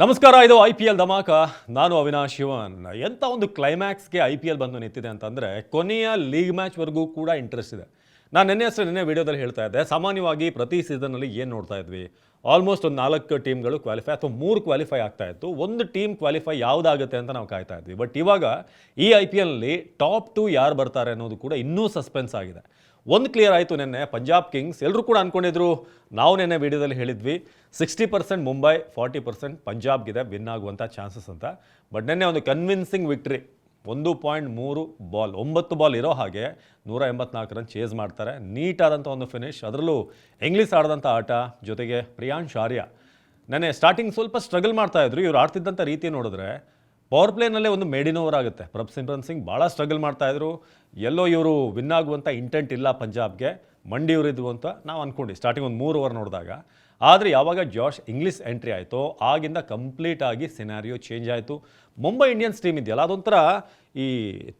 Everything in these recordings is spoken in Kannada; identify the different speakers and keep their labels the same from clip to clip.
Speaker 1: ನಮಸ್ಕಾರ, ಇದು ಐ ಪಿ ಎಲ್ ಧಮಾಕ. ನಾನು ಅವಿನಾಶ್ ಶಿವನ್. ಎಂಥ ಒಂದು ಕ್ಲೈಮ್ಯಾಕ್ಸ್ಗೆ ಐ ಪಿ ಎಲ್ ಬಂದು ನಿಂತಿದೆ ಅಂತಂದರೆ ಕೊನೆಯ ಲೀಗ್ ಮ್ಯಾಚ್ವರೆಗೂ ಕೂಡ ಇಂಟ್ರೆಸ್ಟ್ ಇದೆ. ನಾನು ನಿನ್ನೆ ಹೆಸರು ನಿನ್ನೆ ವಿಡಿಯೋದಲ್ಲಿ ಹೇಳ್ತಾ ಇದ್ದೆ, ಸಾಮಾನ್ಯವಾಗಿ ಪ್ರತಿ ಸೀಸನಲ್ಲಿ ಏನು ನೋಡ್ತಾ ಇದ್ವಿ? ಆಲ್ಮೋಸ್ಟ್ ಒಂದು ನಾಲ್ಕು ಟೀಮ್ಗಳು ಕ್ವಾಲಿಫೈ ಅಥವಾ ಮೂರು ಕ್ವಾಲಿಫೈ ಆಗ್ತಾ ಇತ್ತು. ಒಂದು ಟೀಮ್ ಕ್ವಾಲಿಫೈ ಯಾವುದಾಗುತ್ತೆ ಅಂತ ನಾವು ಕಾಯ್ತಾ ಇದ್ವಿ. ಬಟ್ ಇವಾಗ ಈ ಐ ಪಿ ಎಲ್ನಲ್ಲಿ ಟಾಪ್ ಟು ಯಾರು ಬರ್ತಾರೆ ಅನ್ನೋದು ಕೂಡ ಇನ್ನೂ ಸಸ್ಪೆನ್ಸ್ ಆಗಿದೆ. ಒಂದು ಕ್ಲಿಯರ್ ಆಯಿತು ನಿನ್ನೆ. ಪಂಜಾಬ್ ಕಿಂಗ್ಸ್ ಎಲ್ಲರೂ ಕೂಡ ಅಂದ್ಕೊಂಡಿದ್ರು ನಾವು ನಿನ್ನೆ ವಿಡಿಯೋದಲ್ಲಿ ಹೇಳಿದ್ವಿ sixty percent Mumbai forty percent ಪಂಜಾಬ್ಗಿದೆ win ಆಗುವಂಥ ಚಾನ್ಸಸ್ ಅಂತ. ಬಟ್ ನಿನ್ನೆ ಒಂದು ಕನ್ವಿನ್ಸಿಂಗ್ ವಿಕ್ಟ್ರಿ ಒಂದು ಪಾಯಿಂಟ್ ಮೂರು ಬಾಲ್ ಒಂಬತ್ತು ಬಾಲ್ ಇರೋ ಹಾಗೆ ನೂರ ಎಂಬತ್ನಾಲ್ಕು ರನ್ ಚೇಸ್ ಮಾಡ್ತಾರೆ. ನೀಟಾದಂಥ ಒಂದು ಫಿನಿಶ್ ಅದರಲ್ಲೂ ಇಂಗ್ಲೀಷ್ ಆಡಿದಂಥ ಆಟ ಜೊತೆಗೆ ಪ್ರಿಯಾಂಶ್ ಆರ್ಯ. ನೆನ್ನೆ ಸ್ಟಾರ್ಟಿಂಗ್ ಸ್ವಲ್ಪ ಸ್ಟ್ರಗಲ್ ಮಾಡ್ತಾಯಿದ್ರು ಇವ್ರು ಆಡ್ತಿದ್ದಂಥ ರೀತಿ ನೋಡಿದ್ರೆ ಪವರ್ ಪ್ಲೇನಲ್ಲೇ ಒಂದು ಮೇಡಿನ್ ಓವರ್ ಆಗುತ್ತೆ. ಪ್ರಭ್ ಸಿಮ್ರನ್ ಸಿಂಗ್ ಭಾಳ ಸ್ಟ್ರಗಲ್ ಮಾಡ್ತಾ ಇದ್ರು. ಎಲ್ಲೋ ಇವರು ವಿನ್ ಆಗುವಂಥ ಇಂಟೆಂಟ್ ಇಲ್ಲ ಪಂಜಾಬ್ಗೆ. ಮಂಡಿ ಇದ್ವು ಅಂತ ನಾವು ಅಂದ್ಕೊಂಡ್ವಿ ಸ್ಟಾರ್ಟಿಂಗ್ ಒಂದು ಮೂರು ಓವರ್ ನೋಡಿದಾಗ. ಆದರೆ ಯಾವಾಗ ಜಾಶ್ ಇಂಗ್ಲೀಷ್ ಎಂಟ್ರಿ ಆಯಿತೋ, ಆಗಿಂದ ಕಂಪ್ಲೀಟ್ ಆಗಿ ಸಿನಾರಿಯೋ ಚೇಂಜ್ ಆಯಿತು. ಮುಂಬೈ ಇಂಡಿಯನ್ಸ್ ಟೀಮ್ ಇದೆಯಲ್ಲ, ಅದೊಂಥರ ಈ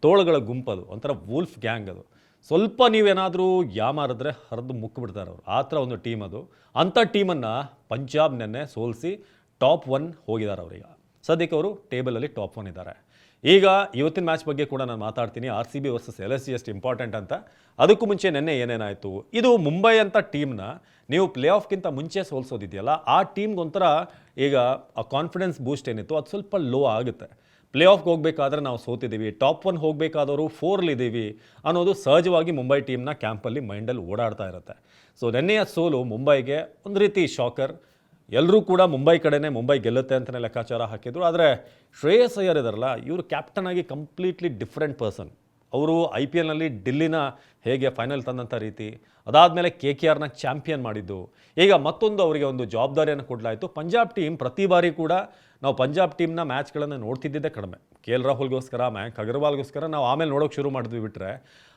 Speaker 1: ತೋಳುಗಳ ಗುಂಪದು, ಒಂಥರ ವೂಲ್ಫ್ ಗ್ಯಾಂಗ್ ಅದು. ಸ್ವಲ್ಪ ನೀವೇನಾದರೂ ಯಾಮಾರಿದ್ರೆ ಹರಿದು ಮುಕ್ಕಿಬಿಡ್ತಾರೆ ಅವರು. ಆ ಥರ ಒಂದು ಟೀಮ್ ಅದು. ಅಂಥ ಟೀಮನ್ನು ಪಂಜಾಬ್ ನೆನ್ನೆ ಸೋಲಿಸಿ ಟಾಪ್ ಒನ್ ಹೋಗಿದ್ದಾರೆ ಅವರೀಗ. ಸದ್ಯಕ್ಕೆ ಅವರು ಟೇಬಲಲ್ಲಿ ಟಾಪ್ ಒನ್ ಇದ್ದಾರೆ. ಈಗ ಇವತ್ತಿನ ಮ್ಯಾಚ್ ಬಗ್ಗೆ ಕೂಡ ನಾನು ಮಾತಾಡ್ತೀನಿ. R C B versus L S C ಎಷ್ಟು ಇಂಪಾರ್ಟೆಂಟ್ ಅಂತ. ಅದಕ್ಕೂ ಮುಂಚೆ ನೆನ್ನೆ ಏನೇನಾಯಿತು? ಇದು ಮುಂಬೈ ಅಂತ ಟೀಮ್ನ ನೀವು ಪ್ಲೇ ಆಫ್ಗಿಂತ ಮುಂಚೆ ಸೋಲ್ಸೋದಿದೆಯಲ್ಲ, ಆ ಟೀಮ್ಗೊಂಥರ ಈಗ ಆ ಕಾನ್ಫಿಡೆನ್ಸ್ ಬೂಸ್ಟ್ ಏನಿತ್ತು? ಅದು ಸ್ವಲ್ಪ ಲೋ ಆಗುತ್ತೆ. ಪ್ಲೇ ಆಫ್ಗೆ ಹೋಗಬೇಕಾದ್ರೆ ನಾವು ಸೋತಿದ್ದೀವಿ. ಟಾಪ್ ಒನ್ ಹೋಗಬೇಕಾದವರು ಫೋರ್ಲಿದ್ದೀವಿ ಅನ್ನೋದು ಸಹಜವಾಗಿ ಮುಂಬೈ ಟೀಮ್ನ ಕ್ಯಾಂಪಲ್ಲಿ ಮೈಂಡಲ್ಲಿ ಓಡಾಡ್ತಾ ಇರುತ್ತೆ. ಸೊ ನೆನ್ನೆಯ ಸೋಲು ಮುಂಬೈಗೆ ಒಂದು ರೀತಿ ಶಾಕರ್ ಎಲ್ಲರೂ ಕೂಡ ಮುಂಬೈ ಕಡೆನೇ ಮುಂಬೈ ಗೆಲ್ಲುತ್ತೆ ಅಂತಲೇ ಲೆಕ್ಕಾಚಾರ ಹಾಕಿದ್ರು. ಆದರೆ ಶ್ರೇಯಸ್ ಅಯ್ಯರ್ ಇದಾರಲ್ಲ, ಇವರು ಕ್ಯಾಪ್ಟನ್ ಆಗಿ ಕಂಪ್ಲೀಟ್ಲಿ ಡಿಫ್ರೆಂಟ್ ಪರ್ಸನ್ ಅವರು ಐ ಪಿ ಎಲ್ನಲ್ಲಿ ಡೆಲ್ಲಿನ ಹೇಗೆ ಫೈನಲ್ ತಂದಂಥ ರೀತಿ, ಅದಾದಮೇಲೆ ಕೆ ಕೆ ಆರ್ನ ಚಾಂಪಿಯನ್ ಮಾಡಿದ್ದು. ಈಗ ಮತ್ತೊಂದು ಅವರಿಗೆ ಒಂದು ಜವಾಬ್ದಾರಿಯನ್ನು ಕೊಡಲಾಯಿತು. ಪಂಜಾಬ್ ಟೀಮ್ ಪ್ರತಿ ಬಾರಿ ಕೂಡ ನಾವು ಪಂಜಾಬ್ ಟೀಮ್ನ ಮ್ಯಾಚ್ಗಳನ್ನು ನೋಡ್ತಿದ್ದಿದ್ದೇ ಕಡಿಮೆ. ಕೆ ಎಲ್ ರಾಹುಲ್ಗೋಸ್ಕರ, ಮಯಾಂಕ್ ಅಗರ್ವಾಲ್ಗೋಸ್ಕರ ನಾವು ಆಮೇಲೆ ನೋಡೋಕೆ ಶುರು ಮಾಡಿದ್ವಿ ಬಿಟ್ಟರೆ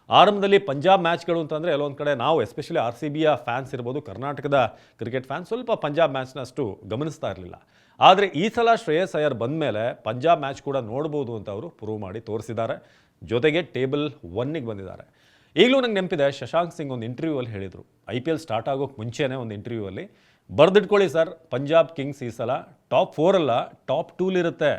Speaker 1: ಆರಂಭದಲ್ಲಿ ಪಂಜಾಬ್ ಮ್ಯಾಚ್ಗಳು ಅಂತಂದರೆ ಎಲ್ಲೊಂದು ಕಡೆ ನಾವು ಎಸ್ಪೆಷಲಿ ಆರ್ ಸಿ ಬಿಯ ಫ್ಯಾನ್ಸ್ ಇರ್ಬೋದು, ಕರ್ನಾಟಕದ ಕ್ರಿಕೆಟ್ ಫ್ಯಾನ್ಸ್ ಸ್ವಲ್ಪ ಪಂಜಾಬ್ ಮ್ಯಾಚ್ನ ಅಷ್ಟು ಗಮನಿಸ್ತಾ ಇರಲಿಲ್ಲ. ಆದರೆ ಈ ಸಲ ಶ್ರೇಯಸ್ ಅಯ್ಯರ್ ಬಂದ ಮೇಲೆ ಪಂಜಾಬ್ ಮ್ಯಾಚ್ ಕೂಡ ನೋಡ್ಬೋದು ಅಂತ ಅವರು ಪ್ರೂವ್ ಮಾಡಿ ತೋರಿಸಿದ್ದಾರೆ. ಜೊತೆಗೆ ಟೇಬಲ್ ಒನ್ನಿಗೆ ಬಂದಿದ್ದಾರೆ. ಈಗಲೂ ನಂಗೆ ನೆನಪಿದೆ, ಶಶಾಂಕ್ ಸಿಂಗ್ ಒಂದು ಇಂಟರ್ವ್ಯೂವಲ್ಲಿ ಹೇಳಿದರು. ಐ ಪಿ ಎಲ್ ಸ್ಟಾರ್ಟ್ ಆಗೋಕ್ಕೆ ಮುಂಚೆನೇ ಒಂದು ಇಂಟರ್ವ್ಯೂವಲ್ಲಿ ಬರೆದಿಟ್ಕೊಳ್ಳಿ ಸರ್, ಪಂಜಾಬ್ ಕಿಂಗ್ಸ್ ಈ ಸಲ ಟಾಪ್ ಫೋರಲ್ಲ ಟಾಪ್ ಟೂಲಿರುತ್ತೆ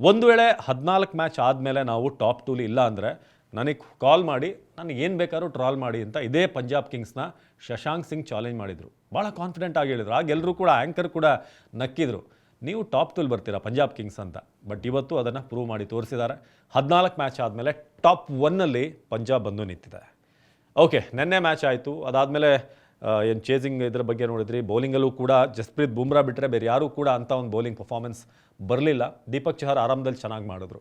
Speaker 1: ಒಂದು ವೇಳೆ ಹದಿನಾಲ್ಕು ಮ್ಯಾಚ್ ಆದಮೇಲೆ ನಾವು ಟಾಪ್ ಟೂಲಿ ಇಲ್ಲ ಅಂದರೆ ನನಗೆ ಕಾಲ್ ಮಾಡಿ, ನನಗೆ ಏನು ಬೇಕಾದ್ರೂ ಟ್ರಾಲ್ ಮಾಡಿ ಅಂತ ಇದೇ ಪಂಜಾಬ್ ಕಿಂಗ್ಸ್ನ ಶಶಾಂಕ್ ಸಿಂಗ್ ಚಾಲೆಂಜ್ ಮಾಡಿದರು. ಭಾಳ ಕಾನ್ಫಿಡೆಂಟ್ ಆಗಿ ಹೇಳಿದರು. ಆಗ ಎಲ್ಲರೂ ಕೂಡ ಆ್ಯಂಕರ್ ಕೂಡ ನಕ್ಕಿದ್ರು. ನೀವು ಟಾಪ್ ಟೂಲ್ ಬರ್ತೀರಾ ಪಂಜಾಬ್ ಕಿಂಗ್ಸ್ ಅಂತ. ಬಟ್ ಇವತ್ತು ಅದನ್ನು ಪ್ರೂವ್ ಮಾಡಿ ತೋರಿಸಿದ್ದಾರೆ. ಹದಿನಾಲ್ಕು ಮ್ಯಾಚ್ ಆದಮೇಲೆ ಟಾಪ್ ಒನ್ನಲ್ಲಿ ಪಂಜಾಬ್ ಬಂದು ನಿಂತಿದೆ. ಓಕೆ ನಿನ್ನೆ ಮ್ಯಾಚ್ ಆಯಿತು. ಅದಾದಮೇಲೆ ಏನು ಚೇಸಿಂಗ್ ಇದ್ರ ಬಗ್ಗೆ ನೋಡಿದ್ರಿ. ಬೌಲಿಂಗಲ್ಲೂ ಕೂಡ ಜಸ್ಪ್ರೀತ್ ಬುಮ್ರಾ ಬಿಟ್ಟರೆ ಬೇರೆ ಯಾರೂ ಕೂಡ ಅಂಥ ಒಂದು ಬೌಲಿಂಗ್ ಪರ್ಫಾರ್ಮೆನ್ಸ್ ಬರಲಿಲ್ಲ. ದೀಪಕ್ ಚಹರ್ ಆರಂಭದಲ್ಲಿ ಚೆನ್ನಾಗಿ ಮಾಡಿದ್ರು.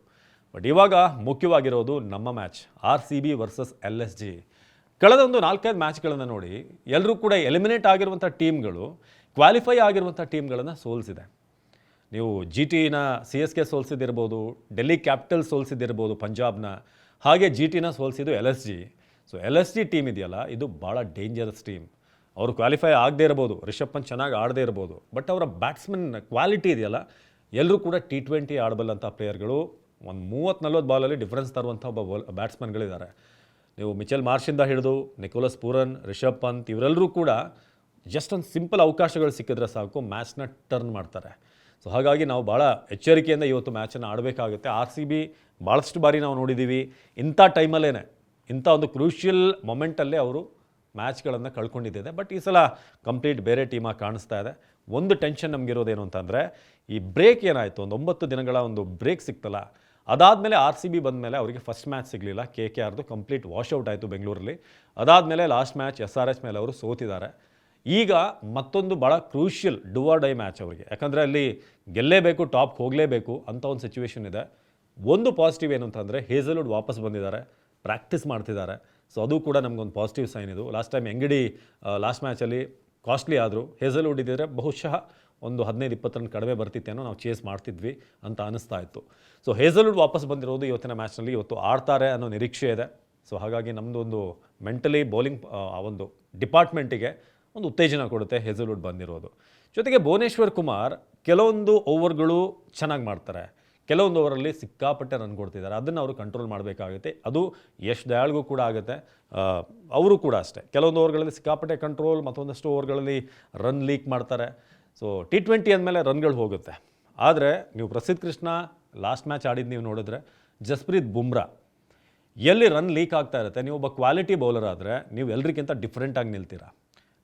Speaker 1: ಬಟ್ ಇವಾಗ ಮುಖ್ಯವಾಗಿರೋದು ನಮ್ಮ match R C B versus L S G ಕಳೆದ ಒಂದು ನಾಲ್ಕೈದು ಮ್ಯಾಚ್ಗಳನ್ನು ನೋಡಿ ಎಲ್ಲರೂ ಕೂಡ ಎಲಿಮಿನೇಟ್ ಆಗಿರುವಂಥ ಟೀಮ್ಗಳು ಕ್ವಾಲಿಫೈ ಆಗಿರುವಂಥ ಟೀಮ್ಗಳನ್ನು ಸೋಲಿಸಿದೆ. ನೀವು ಜಿ ಟಿನ ಸಿ ಎಸ್ ಕೆ ಸೋಲ್ಸಿದಿರ್ಬೋದು ಡೆಲ್ಲಿ ಕ್ಯಾಪಿಟಲ್ ಸೋಲ್ಸಿದಿರ್ಬೋದು ಪಂಜಾಬ್ನ ಹಾಗೆ ಜಿ ಟಿನ ಸೋಲ್ಸಿದ್ದು L S G so L S G team ಇದೆಯಲ್ಲ, ಇದು ಭಾಳ ಡೇಂಜರಸ್ ಟೀಮ್ ಅವರು ಕ್ವಾಲಿಫೈ ಆಗದೇ ಇರ್ಬೋದು, ರಿಷಬ್ ಪಂತ್ ಚೆನ್ನಾಗಿ ಆಡದೇ ಇರ್ಬೋದು ಬಟ್ ಅವರ ಬ್ಯಾಟ್ಸ್ಮನ್ ಕ್ವಾಲಿಟಿ ಇದೆಯಲ್ಲ ಎಲ್ಲರೂ ಕೂಡ ಟಿ ಟ್ವೆಂಟಿ ಆಡಬಲ್ಲಂಥ ಪ್ಲೇಯರ್ಗಳು ಒಂದು ಮೂವತ್ತು ನಲ್ವತ್ತು ಬಾಲಲ್ಲಿ ಡಿಫ್ರೆನ್ಸ್ ತರುವಂಥ ಒಬ್ಬ ಬಾಲ್ ಬ್ಯಾಟ್ಸ್ಮನ್ಗಳಿದ್ದಾರೆ ನೀವು ಮಿಚೆಲ್ ಮಾರ್ಷಿಂದ ಹಿಡಿದು, ನಿಕೋಲಸ್ ಪೂರನ್, ರಿಷಬ್ ಪಂತ್, ಇವರೆಲ್ಲರೂ ಕೂಡ ಜಸ್ಟ್ ಒಂದು ಸಿಂಪಲ್ ಅವಕಾಶಗಳು ಸಿಕ್ಕಿದ್ರೆ ಸಾಕು ಮ್ಯಾಚ್ನ ಟರ್ನ್ ಮಾಡ್ತಾರೆ. ಸೊ ಹಾಗಾಗಿ ನಾವು ಭಾಳ ಎಚ್ಚರಿಕೆಯಿಂದ ಇವತ್ತು ಮ್ಯಾಚನ್ನು ಆಡಬೇಕಾಗುತ್ತೆ. ಆರ್ ಸಿ ಬಿ ಭಾಳಷ್ಟು ಬಾರಿ ನಾವು ನೋಡಿದ್ದೀವಿ ಇಂಥ ಟೈಮಲ್ಲೇ ಇಂಥ ಒಂದು ಕ್ರೂಷಿಯಲ್ ಮೊಮೆಂಟಲ್ಲೇ ಅವರು ಮ್ಯಾಚ್ಗಳನ್ನು ಕಳ್ಕೊಂಡಿದ್ದಿದೆ ಬಟ್ ಈ ಸಲ ಕಂಪ್ಲೀಟ್ ಬೇರೆ ಟೀಮಾಗಿ ಕಾಣಿಸ್ತಾ ಇದೆ. ಒಂದು ಟೆನ್ಷನ್ ನಮಗಿರೋದೇನು ಅಂತಂದರೆ, ಈ ಬ್ರೇಕ್ ಏನಾಯಿತು? ಒಂದು ಒಂಬತ್ತು ದಿನಗಳ ಒಂದು ಬ್ರೇಕ್ ಸಿಕ್ತಲ್ಲ ಅದಾದಮೇಲೆ ಆರ್ ಸಿ ಬಿ ಬಂದಮೇಲೆ ಅವರಿಗೆ ಫಸ್ಟ್ ಮ್ಯಾಚ್ ಸಿಗಲಿಲ್ಲ. ಕೆ ಕೆ ಆರ್ದು ಕಂಪ್ಲೀಟ್ ವಾಶ್ಔಟ್ ಆಯಿತು ಬೆಂಗಳೂರಲ್ಲಿ. ಅದಾದಮೇಲೆ last match S R H ಮೇಲೆ ಅವರು ಸೋತಿದ್ದಾರೆ. ಈಗ ಮತ್ತೊಂದು ಭಾಳ crucial do or die match ಅವರಿಗೆ. ಯಾಕಂದರೆ ಅಲ್ಲಿ ಗೆಲ್ಲೇಬೇಕು ಟಾಪ್ಗೆ ಹೋಗಲೇಬೇಕು ಅಂತ ಒಂದು ಸಿಚುವೇಶನ್ ಇದೆ. ಒಂದು ಪಾಸಿಟಿವ್ ಏನು ಅಂತಂದರೆ ಹೇಸಲ್ವುಡ್ ವಾಪಸ್ ಬಂದಿದ್ದಾರೆ. ಪ್ರಾಕ್ಟೀಸ್ ಮಾಡ್ತಿದ್ದಾರೆ. ಸೊ ಅದು ಕೂಡ ನಮಗೊಂದು ಪಾಸಿಟಿವ್ ಸೈನ್ ಇದು. ಲಾಸ್ಟ್ ಟೈಮ್ ಎಂಗಡಿ ಲಾಸ್ಟ್ ಮ್ಯಾಚಲ್ಲಿ ಕಾಸ್ಟ್ಲಿ ಆದರೂ ಹೇಸಲ್ ವುಡ್ ಇದ್ದಿದ್ರೆ ಬಹುಶಃ ಒಂದು ಹದಿನೈದು ಇಪ್ಪತ್ತು ರನ್ ಕಡಿಮೆ ಬರ್ತಿತ್ತೇನೋ ನಾವು ಚೇಸ್ ಮಾಡ್ತಿದ್ವಿ ಅಂತ ಅನಿಸ್ತಾ ಇತ್ತು. ಸೊ ಹೇಸಲ್ವುಡ್ ವಾಪಸ್ ಬಂದಿರೋದು ಇವತ್ತಿನ ಮ್ಯಾಚ್ನಲ್ಲಿ ಇವತ್ತು ಆಡ್ತಾರೆ ಅನ್ನೋ ನಿರೀಕ್ಷೆ ಇದೆ. ಸೊ ಹಾಗಾಗಿ ನಮ್ಮದು ಒಂದು ಮೆಂಟಲಿ ಬೌಲಿಂಗ್ ಆ, ಒಂದು ಡಿಪಾರ್ಟ್ಮೆಂಟಿಗೆ ಒಂದು ಉತ್ತೇಜನ ಕೊಡುತ್ತೆ ಹೇಸಲ್ವುಡ್ ಬಂದಿರೋದು. ಜೊತೆಗೆ ಭುವನೇಶ್ವರ್ ಕುಮಾರ್ ಕೆಲವೊಂದು ಓವರ್ಗಳು ಚೆನ್ನಾಗಿ ಮಾಡ್ತಾರೆ. ಕೆಲವೊಂದು ಓವರಲ್ಲಿ ಸಿಕ್ಕಾಪಟ್ಟೆ ರನ್ ಕೊಡ್ತಿದ್ದಾರೆ. ಅದನ್ನು ಅವರು ಕಂಟ್ರೋಲ್ ಮಾಡಬೇಕಾಗುತ್ತೆ. ಅದು ಯಶ್ ದಯಾಳ್ಗೂ ಕೂಡ ಆಗುತ್ತೆ. ಅವರು ಕೂಡ ಅಷ್ಟೇ. ಕೆಲವೊಂದು ಓವರ್ಗಳಲ್ಲಿ ಸಿಕ್ಕಾಪಟ್ಟೆ ಕಂಟ್ರೋಲ್ ಮತ್ತೊಂದಷ್ಟು ಓವರ್ಗಳಲ್ಲಿ ರನ್ ಲೀಕ್ ಮಾಡ್ತಾರೆ. ಸೊ ಟಿ ಟ್ವೆಂಟಿ ಅಂದಮೇಲೆ ರನ್ಗಳು ಹೋಗುತ್ತೆ. ಆದರೆ ನೀವು ಪ್ರಸಿದ್ಧ ಕೃಷ್ಣ ಲಾಸ್ಟ್ ಮ್ಯಾಚ್ ಆಡಿದ್ದು ನೀವು ನೋಡಿದ್ರೆ, ಜಸ್ಪ್ರೀತ್ ಬುಮ್ರಾ, ಎಲ್ಲಿ ರನ್ ಲೀಕ್ ಆಗ್ತಾ ಇರುತ್ತೆ, ನೀವು ಒಬ್ಬ ಕ್ವಾಲಿಟಿ ಬೌಲರ್ ಆದರೆ ನೀವು ಎಲ್ರಿಗಿಂತ ಡಿಫ್ರೆಂಟಾಗಿ ನಿಲ್ತೀರಾ?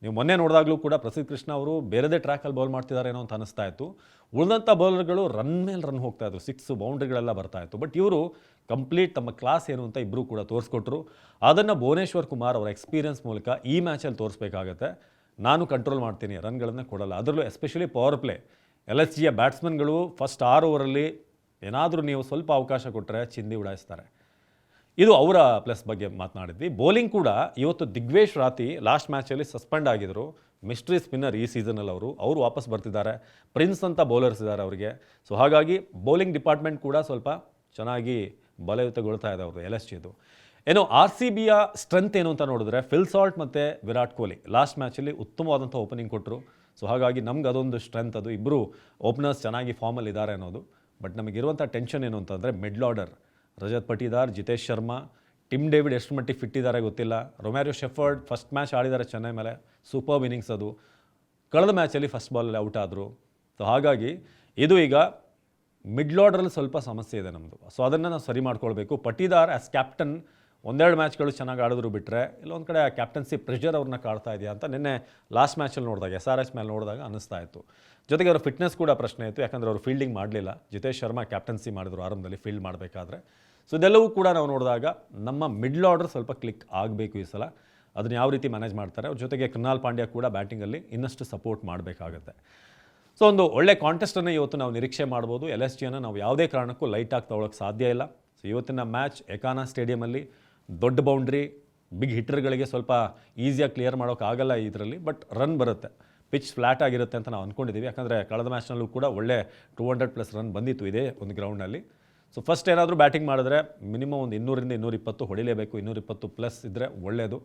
Speaker 1: ನೀವು ಮೊನ್ನೆ ನೋಡಿದಾಗಲೂ ಕೂಡ ಪ್ರಸಿದ್ಧ ಕೃಷ್ಣ ಅವರು ಬೇರೆದೇ ಟ್ರ್ಯಾಕಲ್ಲಿ ಬೌಲ್ ಮಾಡ್ತಿದ್ದಾರೆ ಅಂತ ಅನಿಸ್ತಾ ಇತ್ತು. ಉಳಿದಂಥ ಬೌಲರ್ಗಳು ರನ್ ಮೇಲೆ ರನ್ ಹೋಗ್ತಾ ಇದ್ರು. ಸಿಕ್ಸ್ ಬೌಂಡ್ರಿಗಳೆಲ್ಲ ಬರ್ತಾ ಇತ್ತು. ಬಟ್ ಇವರು ಕಂಪ್ಲೀಟ್ ತಮ್ಮ ಕ್ಲಾಸ್ ಏನು ಅಂತ ಇಬ್ಬರು ಕೂಡ ತೋರಿಸ್ಕೊಟ್ರು. ಅದನ್ನು ಭುವನೇಶ್ವರ್ ಕುಮಾರ್ ಅವರ ಎಕ್ಸ್ಪೀರಿಯನ್ಸ್ ಮೂಲಕ ಈ ಮ್ಯಾಚಲ್ಲಿ ತೋರಿಸ್ಬೇಕಾಗತ್ತೆ. ನಾನು ಕಂಟ್ರೋಲ್ ಮಾಡ್ತೀನಿ ರನ್ಗಳನ್ನು ಕೊಡಲ್ಲ. ಅದರಲ್ಲೂ especially power play L S ಜಿಯ ಬ್ಯಾಟ್ಸ್ಮನ್ಗಳು ಫಸ್ಟ್ ಆರ್ ಓವರಲ್ಲಿ ಏನಾದರೂ ನೀವು ಸ್ವಲ್ಪ ಅವಕಾಶ ಕೊಟ್ಟರೆ ಚಿಂದಿ ಉಡಾಯಿಸ್ತಾರೆ. ಇದು ಅವರ ಪ್ಲಸ್ ಬಗ್ಗೆ ಮಾತನಾಡಿದ್ವಿ. ಬೌಲಿಂಗ್ ಕೂಡ ಇವತ್ತು ದಿಗ್ವೇಶ್ ರಾತಿ ಲಾಸ್ಟ್ ಮ್ಯಾಚಲ್ಲಿ ಸಸ್ಪೆಂಡ್ ಆಗಿದ್ರು. ಮಿಸ್ಟ್ರಿ ಸ್ಪಿನ್ನರ್ ಈ ಸೀಸನಲ್ಲಿ ಅವರು ಅವರು ವಾಪಸ್ ಬರ್ತಿದ್ದಾರೆ. ಪ್ರಿನ್ಸ್ ಅಂತ ಬೌಲರ್ಸ್ ಇದ್ದಾರೆ ಅವರಿಗೆ. ಸೊ ಹಾಗಾಗಿ ಬೌಲಿಂಗ್ ಡಿಪಾರ್ಟ್ಮೆಂಟ್ ಕೂಡ ಸ್ವಲ್ಪ ಚೆನ್ನಾಗಿ ಬಲಯುತಗೊಳ್ತಾ ಇದೆ ಅವರು ಎಲ್ ಎಸ್ ಜಿದು ಏನು ಆರ್ ಸಿ ಬಿಯ ಸ್ಟ್ರೆಂತ್ ಏನು ಅಂತ ನೋಡಿದ್ರೆ ಫಿಲ್ ಸಾಲ್ಟ್ ಮತ್ತು ವಿರಾಟ್ ಕೊಹ್ಲಿ ಲಾಸ್ಟ್ ಮ್ಯಾಚಲ್ಲಿ ಉತ್ತಮವಾದಂಥ ಓಪನಿಂಗ್ ಕೊಟ್ಟರು ಸೊ ಹಾಗಾಗಿ ನಮ್ಗೆ ಅದೊಂದು ಸ್ಟ್ರೆಂತ್ ಅದು. ಇಬ್ಬರು ಓಪನರ್ಸ್ ಚೆನ್ನಾಗಿ ಫಾರ್ಮಲ್ಲಿ ಇದ್ದಾರೆ ಅನ್ನೋದು. ಬಟ್ ನಮಗಿರುವಂಥ ಟೆನ್ಷನ್ ಏನು ಅಂತಂದರೆ middle order Rajat Patidar, Jitesh Sharma, Tim David ಎಷ್ಟು ಮಟ್ಟಿಗೆ ಫಿಟ್ ಇದ್ದಾರೆ ಗೊತ್ತಿಲ್ಲ. ರೊಮ್ಯಾರಿಯೋ ಶೆಫರ್ಡ್ ಫಸ್ಟ್ ಮ್ಯಾಚ್ ಆಡಿದ್ದಾರೆ ಚೆನ್ನೈ ಮೇಲೆ ಸೂಪರ್ ಇನ್ನಿಂಗ್ಸ್ ಅದು. ಕಳೆದ ಮ್ಯಾಚಲ್ಲಿ ಫಸ್ಟ್ ಬಾಲಲ್ಲಿ ಔಟ್ ಆದರು. ಸೊ ಹಾಗಾಗಿ ಇದು ಈಗ ಮಿಡ್ಲ್ ಆರ್ಡ್ರಲ್ಲಿ ಸ್ವಲ್ಪ ಸಮಸ್ಯೆ ಇದೆ ನಮ್ಮದು ಸೊ ಅದನ್ನು ನಾವು ಸರಿ ಮಾಡ್ಕೊಳ್ಬೇಕು. ಪಟಿದಾರ್ ಆ್ಯಸ್ ಕ್ಯಾಪ್ಟನ್ ಒಂದೆರಡು ಮ್ಯಾಚ್ಗಳು ಚೆನ್ನಾಗಿ ಆಡಿದ್ರು ಬಿಟ್ಟರೆ ಇಲ್ಲೊಂದು ಕಡೆ ಕ್ಯಾಪ್ಟನ್ಸಿ ಪ್ರೆಷರ್ ಅವ್ರನ್ನ ಕಾಡ್ತಾ ಇದೆಯಾ ಅಂತ ನಿನ್ನೆ ಲಾಸ್ಟ್ ಮ್ಯಾಚಲ್ಲಿ ನೋಡಿದಾಗ ಎಸ್ ಆರ್ ಎಸ್ ಮೇಲೆ ನೋಡಿದಾಗ ಅನ್ನಿಸ್ತಾ ಇತ್ತು. ಜೊತೆಗೆ ಅವರ ಫಿಟ್ನೆಸ್ ಕೂಡ ಪ್ರಶ್ನೆ ಇತ್ತು, ಯಾಕಂದರೆ ಅವರು ಫೀಲ್ಡಿಂಗ್ ಮಾಡಲಿಲ್ಲ. ಜಿತೇಶ್ ಶರ್ಮಾ ಕ್ಯಾಪ್ಟನ್ಸಿ ಮಾಡಿದ್ರು ಆರಂಭದಲ್ಲಿ ಫೀಲ್ಡ್ ಮಾಡಬೇಕಾದ್ರೆ. ಸೊ ಇದೆಲ್ಲವೂ ಕೂಡ ನಾವು ನೋಡಿದಾಗ ನಮ್ಮ ಮಿಡ್ಲ್ ಆರ್ಡರ್ ಸ್ವಲ್ಪ ಕ್ಲಿಕ್ ಆಗಬೇಕು ಈ ಸಲ. ಅದನ್ನ ಯಾವ ರೀತಿ ಮ್ಯಾನೇಜ್ ಮಾಡ್ತಾರೆ, ಅವ್ರ ಜೊತೆಗೆ ಕೃಣಾಲ್ ಪಾಂಡ್ಯ ಕೂಡ ಬ್ಯಾಟಿಂಗಲ್ಲಿ ಇನ್ನಷ್ಟು ಸಪೋರ್ಟ್ ಮಾಡಬೇಕಾಗತ್ತೆ. ಸೊ ಒಂದು ಒಳ್ಳೆ ಕಾಂಟೆಸ್ಟನ್ನು ಇವತ್ತು ನಾವು ನಿರೀಕ್ಷೆ ಮಾಡ್ಬೋದು. ಎಲ್ ಎಸ್ ಜಿಯನ್ನು ನಾವು ಯಾವುದೇ ಕಾರಣಕ್ಕೂ ಲೈಟಾಗಿ ತಗೊಳ್ಳೋಕೆ ಸಾಧ್ಯ ಇಲ್ಲ. ಸೊ ಇವತ್ತಿನ ಮ್ಯಾಚ್ ಎಕಾನಾ ಸ್ಟೇಡಿಯಮಲ್ಲಿ ದೊಡ್ಡ ಬೌಂಡ್ರಿ ಬಿಗ್ ಹಿಟ್ಟರ್ಗಳಿಗೆ ಸ್ವಲ್ಪ ಈಸಿಯಾಗಿ ಕ್ಲಿಯರ್ ಮಾಡೋಕ್ಕಾಗಲ್ಲ ಇದರಲ್ಲಿ ಬಟ್ ರನ್ ಬರುತ್ತೆ. ಪಿಚ್ ಫ್ಲ್ಯಾಟ್ ಆಗಿರುತ್ತೆ ಅಂತ ನಾವು ಅಂದ್ಕೊಂಡಿದ್ದೀವಿ ಯಾಕಂದರೆ ಕಳೆದ ಮ್ಯಾಚ್ನಲ್ಲೂ ಕೂಡ ಒಳ್ಳೆ ಟೂ ಹಂಡ್ರೆಡ್ ಪ್ಲಸ್ ರನ್ ಬಂದಿತ್ತು ಇದೆ ಒಂದು ಗ್ರೌಂಡ್ನಲ್ಲಿ ಸೊ ಫಸ್ಟ್ ಏನಾದರೂ ಬ್ಯಾಟಿಂಗ್ ಮಾಡಿದ್ರೆ ಮಿನಿಮಮ್ ಒಂದು ಇನ್ನೂರಿಂದ ಇನ್ನೂರಿಪ್ಪತ್ತು ಹೊಡಿಲೇಬೇಕು. ಇನ್ನೂರಿಪ್ಪತ್ತು ಪ್ಲಸ್ ಇದ್ದರೆ ಒಳ್ಳೆಯದು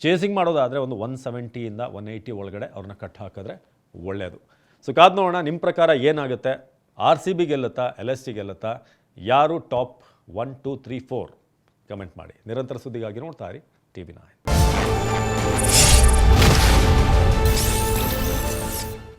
Speaker 1: ಚೇಸಿಂಗ್ ಮಾಡೋದಾದರೆ ಒಂದು ಒನ್ ಸೆವೆಂಟಿಯಿಂದ ಒನ್ ಏಯ್ಟಿ ಒಳಗಡೆ ಅವ್ರನ್ನ ಕಟ್ ಹಾಕಿದ್ರೆ ಒಳ್ಳೆಯದು ಸೊ ಕಾದ್ ನೋಡೋಣ ನಿಮ್ಮ ಪ್ರಕಾರ ಏನಾಗುತ್ತೆ? ಆರ್ ಸಿ ಬಿ ಗೆಲ್ಲುತ್ತಾ ಎಲ್ ಎಸ್ ಸಿ ಗೆಲ್ಲುತ್ತಾ? ಯಾರು top one two three four comment ಮಾಡಿ. ನಿರಂತರ ಸುದ್ದಿಗಾಗಿ ನೋಡ್ತಾ ಇರಿ ಟಿ ವಿ